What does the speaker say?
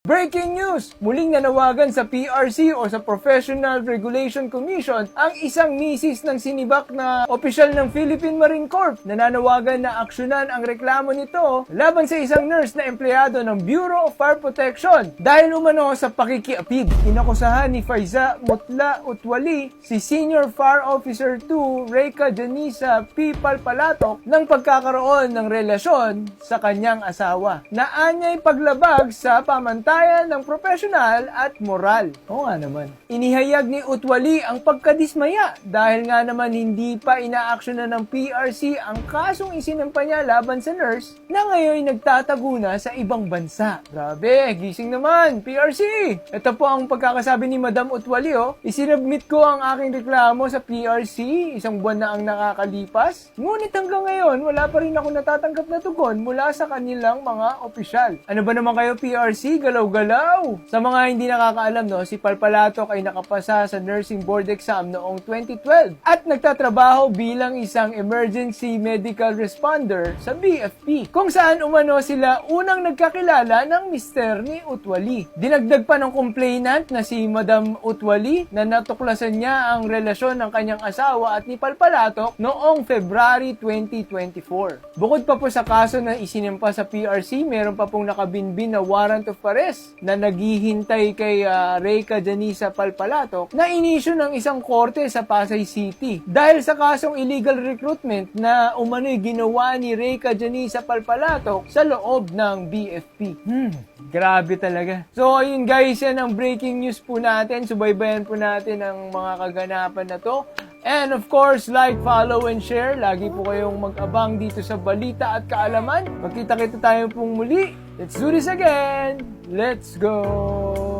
Breaking news! Muling nanawagan sa PRC o sa Professional Regulation Commission ang isang misis ng sinibak na opisyal ng Philippine Marine Corps. Nananawagan na aksyonan ang reklamo nito laban sa isang nurse na empleyado ng Bureau of Fire Protection dahil umano sa pakikiapid. Inakusahan ni Faiza Mutla Utwali si Senior Fire Officer 2 Reyka Janisa P. Palpalatok ng pagkakaroon ng relasyon sa kanyang asawa na anyay paglabag sa pamantayan ng profesional at moral. Oo nga naman. Inihayag ni Utwali ang pagkadismaya dahil nga naman hindi pa inaaksyonan ng PRC ang kasong isinampa niya laban sa nurse na ngayon nagtatago na sa ibang bansa. Grabe, gising naman, PRC! Ito po ang pagkakasabi ni Madam Utwali, oh. Isinabmit ko ang aking reklamo sa PRC, isang buwan na ang nakakalipas. Ngunit hanggang ngayon, wala pa rin ako natatanggap na tugon mula sa kanilang mga opisyal. Ano ba naman kayo PRC? Galaw-galaw! Sa mga hindi nakakaalam, no, si Palpalatok ay nakapasa sa nursing board exam noong 2012 at nagtatrabaho bilang isang emergency medical responder sa BFP kung saan umano sila unang nagkakilala ng mister ni Utwali. Dinagdag pa ng complainant na si Madam Utwali na natuklasan niya ang relasyon ng kanyang asawa at ni Palpalatok noong February 2024. Bukod pa po sa kaso na isinimpa sa PRC, meron pa pong nakabinbin na warrant of arrest na naghihintay kay uh, Reyka Janisa Palpalatok na inisyo ng isang korte sa Pasay City dahil sa kasong illegal recruitment na umano'y ginawa ni Reyka Janisa Palpalatok sa loob ng BFP. Hmm, grabe talaga. So ayun guys, yan ang breaking news po natin. Subaybayan po natin ang mga kaganapan na to. And of course, like, follow, and share. Lagi po kayong mag-abang dito sa balita at kaalaman. Magkita-kita tayo pong muli. Let's do this again. Let's go!